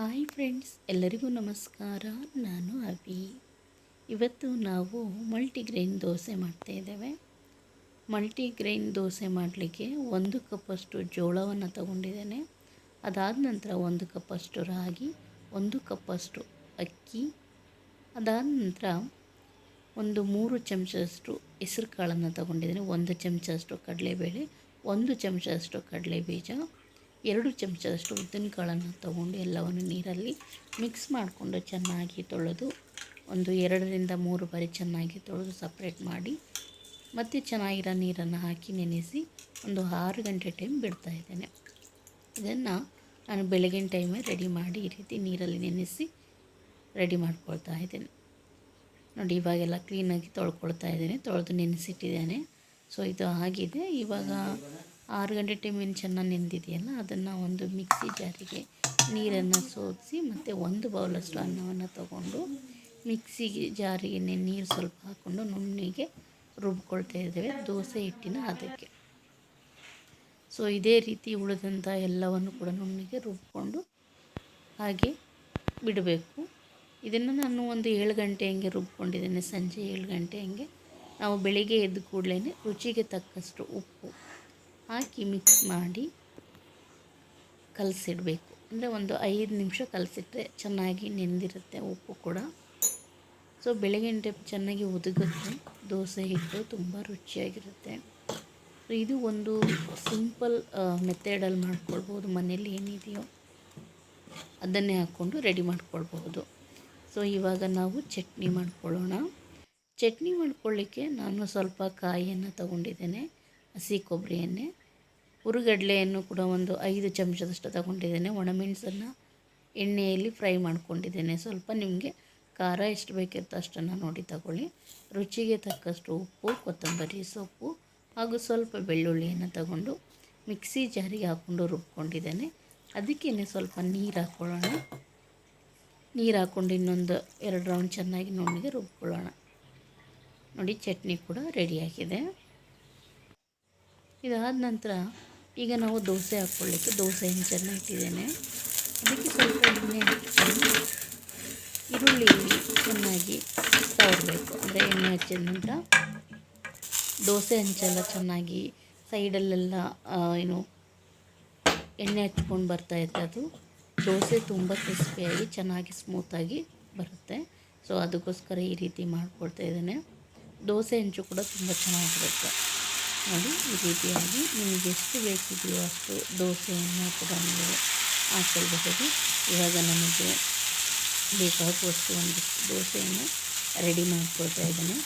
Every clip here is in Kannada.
ಹಾಯ್ ಫ್ರೆಂಡ್ಸ್, ಎಲ್ಲರಿಗೂ ನಮಸ್ಕಾರ. ನಾನು ಅಭಿ ಇವತ್ತು ನಾವು ಮಲ್ಟಿಗ್ರೈನ್ ದೋಸೆ ಮಾಡ್ತಾ ಇದ್ದೇವೆ. ಮಲ್ಟಿಗ್ರೈನ್ ದೋಸೆ ಮಾಡಲಿಕ್ಕೆ ಒಂದು ಕಪ್ಪಷ್ಟು ಜೋಳವನ್ನು ತಗೊಂಡಿದ್ದೇನೆ. ಅದಾದ ನಂತರ ಒಂದು ಕಪ್ಪಷ್ಟು ರಾಗಿ, ಒಂದು ಕಪ್ಪಷ್ಟು ಅಕ್ಕಿ, ಅದಾದ ನಂತರ ಒಂದು ಮೂರು ಚಮಚದಷ್ಟು ಹೆಸರು ಕಾಳನ್ನು ತಗೊಂಡಿದ್ದೇನೆ. ಒಂದು ಚಮಚದಷ್ಟು ಕಡಲೆಬೇಳೆ, ಒಂದು ಚಮಚದಷ್ಟು ಕಡಲೆ ಬೀಜ ಎರಡು ಚಮಚದಷ್ಟು ಉದ್ದಿನ ಕಾಳನ್ನು ತಗೊಂಡು ಎಲ್ಲವನ್ನು ನೀರಲ್ಲಿ ಮಿಕ್ಸ್ ಮಾಡಿಕೊಂಡು ಚೆನ್ನಾಗಿ ತೊಳೆದು ಒಂದು ಎರಡರಿಂದ ಮೂರು ಬಾರಿ ಚೆನ್ನಾಗಿ ತೊಳೆದು ಸಪ್ರೇಟ್ ಮಾಡಿ ಮತ್ತೆ ಚೆನ್ನಾಗಿರೋ ನೀರನ್ನು ಹಾಕಿ ನೆನೆಸಿ ಒಂದು ಆರು ಗಂಟೆ ಟೈಮ್ ಬಿಡ್ತಾ ಇದ್ದೇನೆ. ಇದನ್ನು ನಾನು ಬೆಳಗಿನ ಟೈಮೇ ರೆಡಿ ಮಾಡಿ ಈ ರೀತಿ ನೀರಲ್ಲಿ ನೆನೆಸಿ ರೆಡಿ ಮಾಡ್ಕೊಳ್ತಾ ಇದ್ದೇನೆ. ನೋಡಿ, ಇವಾಗೆಲ್ಲ ಕ್ಲೀನಾಗಿ ತೊಳ್ಕೊಳ್ತಾ ಇದ್ದೇನೆ, ತೊಳೆದು ನೆನೆಸಿಟ್ಟಿದ್ದೇನೆ. ಸೊ ಇದು ಆಗಿದೆ. ಇವಾಗ ಆರು ಗಂಟೆ ಟೈಮಿನ ಚೆನ್ನಾಗಿ ನೆಂದಿದೆಯಲ್ಲ, ಅದನ್ನು ಒಂದು ಮಿಕ್ಸಿ ಜಾರಿಗೆ ನೀರನ್ನು ಸೋಸಿ ಮತ್ತು ಒಂದು ಬೌಲಷ್ಟು ಅನ್ನವನ್ನು ತಗೊಂಡು ಮಿಕ್ಸಿಗೆ ಜಾರಿಗೆ ನೀರು ಸ್ವಲ್ಪ ಹಾಕ್ಕೊಂಡು ನುಣ್ಣಿಗೆ ರುಬ್ಕೊಳ್ತಾ ಇದ್ದೇವೆ, ದೋಸೆ ಹಿಟ್ಟಿನ ಅದಕ್ಕೆ ಸೊ ಇದೇ ರೀತಿ ಉಳಿದಂಥ ಎಲ್ಲವನ್ನು ಕೂಡ ನುಣ್ಣಿಗೆ ರುಬ್ಕೊಂಡು ಹಾಗೆ ಬಿಡಬೇಕು. ಇದನ್ನು ನಾನು ಒಂದು ಏಳು ಗಂಟೆ ಹಂಗೆ ರುಬ್ಕೊಂಡಿದ್ದೇನೆ, ಸಂಜೆ ಏಳು ಗಂಟೆ ಹಂಗೆ. ನಾವು ಬೆಳಿಗ್ಗೆ ಎದ್ದು ಕೂಡಲೇ ರುಚಿಗೆ ತಕ್ಕಷ್ಟು ಉಪ್ಪು. ಹಾಕಿ ಮಿಕ್ಸ್ ಮಾಡಿ ಕಲಸಿಡಬೇಕು. ಅಂದರೆ ಒಂದು ಐದು ನಿಮಿಷ ಕಲಸಿಟ್ರೆ ಚೆನ್ನಾಗಿ ನೆಂದಿರುತ್ತೆ ಉಪ್ಪು ಕೂಡ. ಸೊ ಬೆಳಗಿನ ಟೈಪ್ ಚೆನ್ನಾಗಿ ಉದುಗುತ್ತೆ ದೋಸೆ ಹಿಟ್ಟು ತುಂಬ ರುಚಿಯಾಗಿರುತ್ತೆ. ಇದು ಒಂದು ಸಿಂಪಲ್ ಮೆಥಡಲ್ಲಿ ಮಾಡ್ಕೊಳ್ಬೋದು. ಮನೇಲಿ ಏನಿದೆಯೋ ಅದನ್ನೇ ಹಾಕ್ಕೊಂಡು ರೆಡಿ ಮಾಡ್ಕೊಳ್ಬಹುದು. ಸೊ ಇವಾಗ ನಾವು ಚಟ್ನಿ ಮಾಡ್ಕೊಳ್ಳೋಣ. ಚಟ್ನಿ ಮಾಡ್ಕೊಳ್ಳಿಕ್ಕೆ ನಾನು ಸ್ವಲ್ಪ ಕಾಯಿಯನ್ನು ತಗೊಂಡಿದ್ದೇನೆ. ಹಸಿ ಕೊಬ್ಬರಿ ಎಣ್ಣೆ. ಹುರುಗಡ್ಲೆಯನ್ನು ಕೂಡ ಒಂದು ಐದು ಚಮಚದಷ್ಟು ತಗೊಂಡಿದ್ದೇನೆ. ಒಣಮೆಣಸನ್ನು ಎಣ್ಣೆಯಲ್ಲಿ ಫ್ರೈ ಮಾಡ್ಕೊಂಡಿದ್ದೇನೆ. ಸ್ವಲ್ಪ ನಿಮಗೆ ಖಾರ ಎಷ್ಟು ಬೇಕಿರುತ್ತೋ ಅಷ್ಟನ್ನು ನೋಡಿ ತಗೊಳ್ಳಿ. ರುಚಿಗೆ ತಕ್ಕಷ್ಟು ಉಪ್ಪು, ಕೊತ್ತಂಬರಿ ಸೊಪ್ಪು ಹಾಗೂ ಸ್ವಲ್ಪ ಬೆಳ್ಳುಳ್ಳಿಯನ್ನು ತಗೊಂಡು ಮಿಕ್ಸಿ ಜಾರಿಗೆ ಹಾಕ್ಕೊಂಡು ರುಬ್ಕೊಂಡಿದ್ದೇನೆ. ಅದಕ್ಕೇ ಸ್ವಲ್ಪ ನೀರು ಹಾಕ್ಕೊಳ್ಳೋಣ ನೀರು ಹಾಕ್ಕೊಂಡು ಇನ್ನೊಂದು ಎರಡು ರೌಂಡ್ ಚೆನ್ನಾಗಿ ನುಣ್ಣಗೆ ರುಬ್ಕೊಳ್ಳೋಣ. ನೋಡಿ, ಚಟ್ನಿ ಕೂಡ ರೆಡಿಯಾಗಿದೆ ಇದಾದ ನಂತರ ಈಗ ನಾವು ದೋಸೆ ಹಾಕ್ಕೊಳ್ಳಿಕ್ಕೆ ದೋಸೆ ಹೆಂಚನ್ನು ಇಟ್ಟಿದ್ದೇನೆ. ಅದಕ್ಕೆ ಸ್ವಲ್ಪ ಎಣ್ಣೆ ಹಾಕ್ಕೊಂಡು ಈರುಳ್ಳಿ ಚೆನ್ನಾಗಿ ತವರಬೇಕು. ಅಂದರೆ ಎಣ್ಣೆ ಹಚ್ಚಿದ ನಂತರ ದೋಸೆ ಹಂಚೆಲ್ಲ ಚೆನ್ನಾಗಿ ಸೈಡಲ್ಲೆಲ್ಲ ಏನು ಎಣ್ಣೆ ಹಚ್ಕೊಂಡು ಬರ್ತಾ ಇರುತ್ತೆ ಅದು. ದೋಸೆ ತುಂಬ ಕ್ರಿಸ್ಪಿಯಾಗಿ ಚೆನ್ನಾಗಿ ಸ್ಮೂತಾಗಿ ಬರುತ್ತೆ. ಸೊ, ಅದಕ್ಕೋಸ್ಕರ ಈ ರೀತಿ ಮಾಡಿಕೊಡ್ತಾ ಇದ್ದೇನೆ. ದೋಸೆ ಹೆಂಚು ಕೂಡ ತುಂಬ ಚೆನ್ನಾಗಿರುತ್ತೆ. ನೋಡಿ ಈ ರೀತಿಯಾಗಿ ನಿಮಗೆ ಎಷ್ಟು ಬೇಕಿದೆಯೋ ಅಷ್ಟು ದೋಸೆಯನ್ನು ಕೂಡ ನೀವು ಹಾಕ್ಕೊಳ್ಬಹುದು. ಇವಾಗ ನಮಗೆ ಬೇಕಾಗುವಷ್ಟು ಒಂದಿಷ್ಟು ದೋಸೆಯನ್ನು ರೆಡಿ ಮಾಡಿಕೊಳ್ತಾ ಇದ್ದೇನೆ.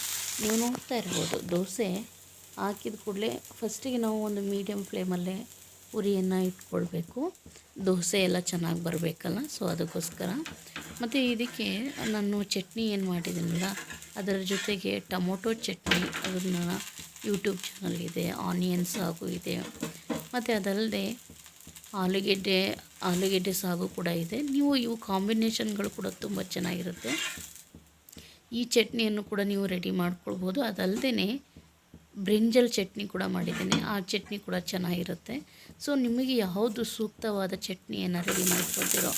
ನೀವು ನೋಡ್ತಾ ಇರ್ಬೋದು, ದೋಸೆ ಹಾಕಿದ ಕೂಡಲೇ ಫಸ್ಟಿಗೆ ನಾವು ಒಂದು ಮೀಡಿಯಮ್ ಫ್ಲೇಮಲ್ಲೇ ಉರಿಯನ್ನು ಇಟ್ಕೊಳ್ಬೇಕು. ದೋಸೆ ಎಲ್ಲ ಚೆನ್ನಾಗಿ ಬರಬೇಕಲ್ಲ, ಸೊ ಅದಕ್ಕೋಸ್ಕರ. ಮತ್ತು ಇದಕ್ಕೆ ನಾನು ಚಟ್ನಿ ಏನು ಮಾಡಿದ್ದೀನಲ್ಲ, ಅದರ ಜೊತೆಗೆ ಟೊಮೊಟೊ ಚಟ್ನಿ, ಅದನ್ನು ಯೂಟ್ಯೂಬ್ ಚಾನಲ್ ಇದೆ ಆನಿಯನ್ ಸಾಗು ಇದೆ, ಮತ್ತು ಅದಲ್ಲದೆ ಆಲೂಗೆಡ್ಡೆ ಆಲೂಗೆಡ್ಡೆ ಸಾಗು ಕೂಡ ಇದೆ. ನೀವು ಇವು ಕಾಂಬಿನೇಷನ್ಗಳು ಕೂಡ ತುಂಬ ಚೆನ್ನಾಗಿರುತ್ತೆ. ಈ ಚಟ್ನಿಯನ್ನು ಕೂಡ ನೀವು ರೆಡಿ ಮಾಡ್ಕೊಳ್ಬೋದು. ಅದಲ್ಲದೆ ಬ್ರಿಂಜಲ್ ಚಟ್ನಿ ಕೂಡ ಮಾಡಿದ್ದೇನೆ. ಆ ಚಟ್ನಿ ಕೂಡ ಚೆನ್ನಾಗಿರುತ್ತೆ. ಸೊ, ನಿಮಗೆ ಯಾವುದು ಸೂಕ್ತವಾದ ಚಟ್ನಿಯನ್ನು ರೆಡಿ ಮಾಡ್ಕೊಳ್ತೀರೋ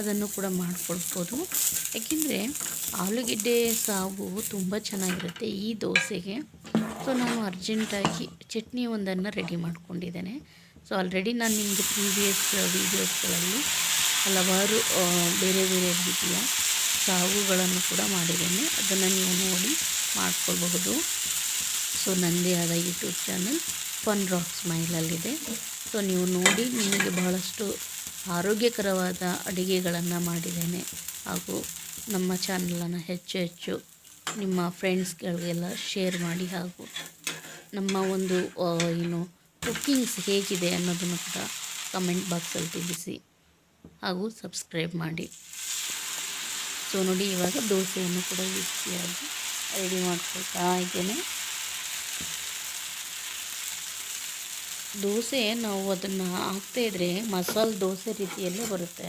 ಅದನ್ನು ಕೂಡ ಮಾಡ್ಕೊಳ್ಬೋದು. ಯಾಕೆಂದರೆ ಆಲೂಗೆಡ್ಡೆ ಸಾಗು ತುಂಬ ಚೆನ್ನಾಗಿರುತ್ತೆ ಈ ದೋಸೆಗೆ. ಸೊ ನಾನು ಅರ್ಜೆಂಟಾಗಿ ಚಟ್ನಿ ಒಂದನ್ನು ರೆಡಿ ಮಾಡ್ಕೊಂಡಿದ್ದೇನೆ. ಸೊ ಆಲ್ರೆಡಿ ನಾನು ನಿಮಗೆ ಪ್ರೀವಿಯಸ್ ವೀಡಿಯೋಸ್ಗಳಲ್ಲಿ ಹಲವಾರು ಬೇರೆ ಬೇರೆ ರೀತಿಯ ಸಾಗುಗಳನ್ನು ಕೂಡ ಮಾಡಿದ್ದೇನೆ. ಅದನ್ನು ನೀವು ನೋಡಿ ಮಾಡ್ಕೊಳ್ಬಹುದು. ಸೊ ನನ್ನದೇ ಆದ ಯೂಟ್ಯೂಬ್ ಚಾನಲ್ ಫನ್ ರಾಕ್ ಸ್ಮೈಲಲ್ಲಿದೆ ಸೊ ನೀವು ನೋಡಿ ನಿಮಗೆ ಬಹಳಷ್ಟು ಆರೋಗ್ಯಕರವಾದ ಅಡುಗೆಗಳನ್ನು ಮಾಡಿದ್ದೇನೆ. ಹಾಗೂ ನಮ್ಮ ಚಾನಲನ್ನು ಹೆಚ್ಚು ಹೆಚ್ಚು ನಿಮ್ಮ ಫ್ರೆಂಡ್ಸ್ಗಳಿಗೆಲ್ಲ ಶೇರ್ ಮಾಡಿ ಹಾಗೂ ನಮ್ಮ ಒಂದು ಏನು ಕುಕ್ಕಿಂಗ್ಸ್ ಹೇಗಿದೆ ಅನ್ನೋದನ್ನು ಕೂಡ ಕಮೆಂಟ್ ಬಾಕ್ಸಲ್ಲಿ ತಿಳಿಸಿ ಹಾಗೂ ಸಬ್ಸ್ಕ್ರೈಬ್ ಮಾಡಿ. ಸೊ, ನೋಡಿ, ಇವಾಗ ದೋಸೆಯನ್ನು ಕೂಡ ಈಸಿಯಾಗಿ ರೆಡಿ ಮಾಡ್ಕೊಳ್ತಾ ಇದ್ದೇನೆ. ದೋಸೆ ನಾವು ಅದನ್ನು ಹಾಕ್ತಾಯಿದ್ರೆ ಮಸಾಲೆ ದೋಸೆ ರೀತಿಯಲ್ಲೇ ಬರುತ್ತೆ.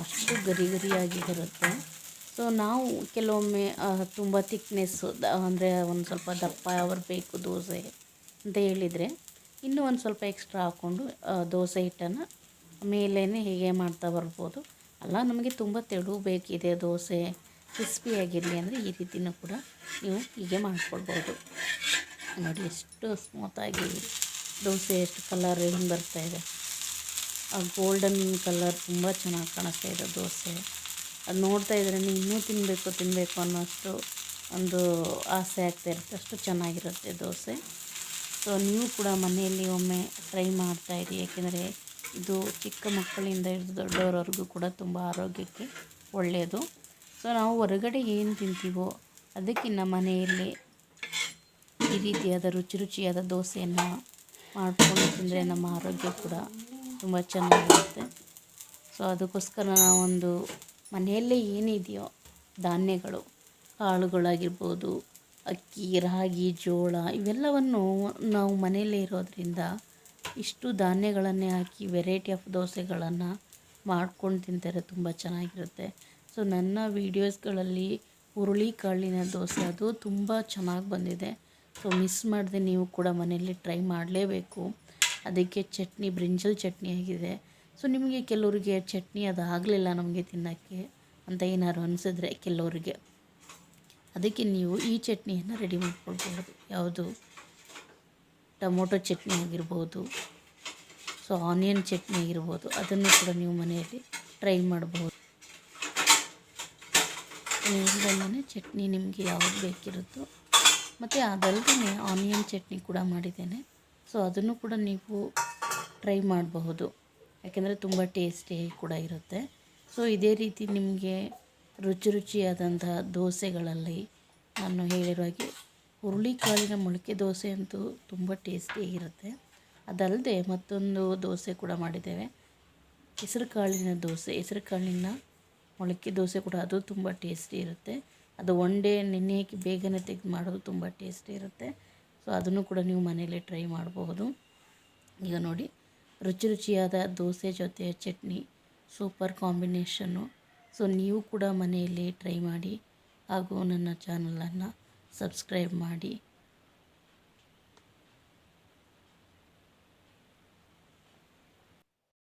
ಅಷ್ಟು ಗರಿ ಗರಿಯಾಗಿ ಬರುತ್ತೆ. ಸೊ ನಾವು ಕೆಲವೊಮ್ಮೆ ತುಂಬ ತಿಕ್ನೆಸ್ಸು ಅಂದರೆ ಒಂದು ಸ್ವಲ್ಪ ದಪ್ಪ ಬರಬೇಕು ದೋಸೆ ಅಂತ ಹೇಳಿದರೆ, ಇನ್ನೂ ಒಂದು ಸ್ವಲ್ಪ ಎಕ್ಸ್ಟ್ರಾ ಹಾಕ್ಕೊಂಡು ದೋಸೆ ಹಿಟ್ಟನ್ನು ಮೇಲೇ ಹೀಗೆ ಮಾಡ್ತಾ ಬರ್ಬೋದು. ಅಲ್ಲ, ನಮಗೆ ತುಂಬ ತೆಳು ಬೇಕಿದೆ ದೋಸೆ ಕ್ರಿಸ್ಪಿಯಾಗಿರಲಿ ಅಂದರೆ ಈ ರೀತಿಯೂ ಕೂಡ ನೀವು ಹೀಗೆ ಮಾಡ್ಕೊಳ್ಬೋದು. ನೋಡಿ, ಎಷ್ಟು ಸ್ಮೂತಾಗಿ ದೋಸೆ ಎಷ್ಟು ಕಲರ್ ಬರ್ತಾ ಇದೆ. ಆ ಗೋಲ್ಡನ್ ಕಲರ್ ತುಂಬ ಚೆನ್ನಾಗಿ ಕಾಣಿಸ್ತಾ ಇದೆ ದೋಸೆ. ಅದು ನೋಡ್ತಾ ಇದ್ರೆ ಇನ್ನೂ ತಿನ್ನಬೇಕು ತಿನ್ನಬೇಕು ಅನ್ನೋಷ್ಟು ಒಂದು ಆಸೆ ಆಗ್ತಾ ಇರುತ್ತೆ. ಅಷ್ಟು ಚೆನ್ನಾಗಿರುತ್ತೆ ದೋಸೆ. ಸೊ ನೀವು ಕೂಡ ಮನೆಯಲ್ಲಿ ಒಮ್ಮೆ ಟ್ರೈ ಮಾಡ್ತಾಯಿರಿ ಏಕೆಂದರೆ ಇದು ಚಿಕ್ಕ ಮಕ್ಕಳಿಂದ ಹಿಡಿದು ದೊಡ್ಡವರವರೆಗೂ ಕೂಡ ತುಂಬ ಆರೋಗ್ಯಕ್ಕೆ ಒಳ್ಳೆಯದು ಸೊ ನಾವು ಹೊರಗಡೆ ಏನು ತಿಂತೀವೋ ಅದಕ್ಕಿಂತ ಮನೆಯಲ್ಲಿ ಈ ರೀತಿಯಾದ ರುಚಿ ರುಚಿಯಾದ ದೋಸೆಯನ್ನು ಮಾಡಿಕೊಂಡು ತಿಂದರೆ ನಮ್ಮ ಆರೋಗ್ಯ ಕೂಡ ತುಂಬ ಚೆನ್ನಾಗಿರುತ್ತೆ. ಸೊ ಅದಕ್ಕೋಸ್ಕರ ನಾವೊಂದು ಮನೆಯಲ್ಲೇ ಏನಿದೆಯೋ ಧಾನ್ಯಗಳು, ಕಾಳುಗಳಾಗಿರ್ಬೋದು, ಅಕ್ಕಿ, ರಾಗಿ, ಜೋಳ ಇವೆಲ್ಲವನ್ನು ನಾವು ಮನೆಯಲ್ಲೇ ಇರೋದರಿಂದ ಇಷ್ಟು ಧಾನ್ಯಗಳನ್ನೇ ಹಾಕಿ ವೆರೈಟಿ ಆಫ್ ದೋಸೆಗಳನ್ನು ಮಾಡ್ಕೊಂಡು ತಿಂತಾರೆ, ತುಂಬ ಚೆನ್ನಾಗಿರುತ್ತೆ. ಸೊ ನನ್ನ ವೀಡಿಯೋಸ್ಗಳಲ್ಲಿ ಹುರುಳಿ ಕಾಳಿನ ದೋಸೆ ಅದು ತುಂಬ ಚೆನ್ನಾಗಿ ಬಂದಿದೆ. ಸೊ ಮಿಸ್ ಮಾಡದೆ ನೀವು ಕೂಡ ಮನೆಯಲ್ಲಿ ಟ್ರೈ ಮಾಡಲೇಬೇಕು. ಅದಕ್ಕೆ ಚಟ್ನಿ ಬ್ರಿಂಜಲ್ ಚಟ್ನಿ ಆಗಿದೆ. ಸೊ ನಿಮಗೆ ಕೆಲವರಿಗೆ ಚಟ್ನಿ ಅದು ಆಗಲಿಲ್ಲ ನಮಗೆ ತಿನ್ನೋಕ್ಕೆ ಅಂತ ಏನಾದ್ರು ಅನಿಸಿದ್ರೆ ಕೆಲವರಿಗೆ. ಅದಕ್ಕೆ ನೀವು ಈ ಚಟ್ನಿಯನ್ನು ರೆಡಿ ಮಾಡ್ಕೊಳ್ಬೋದು ಯಾವುದು? ಟೊಮೊಟೊ ಚಟ್ನಿ ಆಗಿರ್ಬೋದು. ಸೊ ಆನಿಯನ್ ಚಟ್ನಿ ಆಗಿರ್ಬೋದು. ಅದನ್ನು ಕೂಡ ನೀವು ಮನೆಯಲ್ಲಿ ಟ್ರೈ ಮಾಡ್ಬೋದು ಇಲ್ಲದೇ ಚಟ್ನಿ ನಿಮಗೆ ಯಾವುದು ಬೇಕಿರುತ್ತೋ. ಮತ್ತು ಅದಲ್ಲದೆ ಆನಿಯನ್ ಚಟ್ನಿ ಕೂಡ ಮಾಡಿದ್ದೇನೆ. ಸೊ ಅದನ್ನು ಕೂಡ ನೀವು ಟ್ರೈ ಮಾಡಬಹುದು. ಯಾಕೆಂದರೆ ತುಂಬ ಟೇಸ್ಟಿ ಕೂಡ ಇರುತ್ತೆ. ಸೊ ಇದೇ ರೀತಿ ನಿಮಗೆ ರುಚಿ ರುಚಿಯಾದಂತಹ ದೋಸೆಗಳಲ್ಲಿ ನಾನು ಹೇಳಿರೋ ಹಾಗೆ ಹುರುಳಿಕಾಳಿನ ಮೊಳಕೆ ದೋಸೆ ಅಂತೂ ತುಂಬ ಟೇಸ್ಟಿಯಾಗಿರುತ್ತೆ ಅದಲ್ಲದೆ ಮತ್ತೊಂದು ದೋಸೆ ಕೂಡ ಮಾಡಿದ್ದೇವೆ. ಹೆಸರು ಕಾಳಿನ ದೋಸೆ, ಹೆಸರು ಕಾಳಿನ ಮೊಳಕೆ ದೋಸೆ ಕೂಡ ಅದು ತುಂಬ ಟೇಸ್ಟಿ ಇರುತ್ತೆ. ಅದು ಒನ್ ಡೇ ಹಾಕಿ ಬೇಗನೆ ತೆಗೆದು ಮಾಡೋದು ತುಂಬ ಟೇಸ್ಟಿ ಇರುತ್ತೆ. ಸೊ ಅದನ್ನು ಕೂಡ ನೀವು ಮನೆಯಲ್ಲೇ ಟ್ರೈ ಮಾಡಬಹುದು ಈಗ ನೋಡಿ. ರುಚಿ ರುಚಿಯಾದ ದೋಸೆ ಜೊತೆ ಚಟ್ನಿ, ಸೂಪರ್ ಕಾಂಬಿನೇಷನ್ನು. ಸೊ, ನೀವು ಕೂಡ ಮನೆಯಲ್ಲಿ ಟ್ರೈ ಮಾಡಿ ಹಾಗೂ ನನ್ನ ಚಾನಲನ್ನು ಸಬ್ಸ್ಕ್ರೈಬ್ ಮಾಡಿ.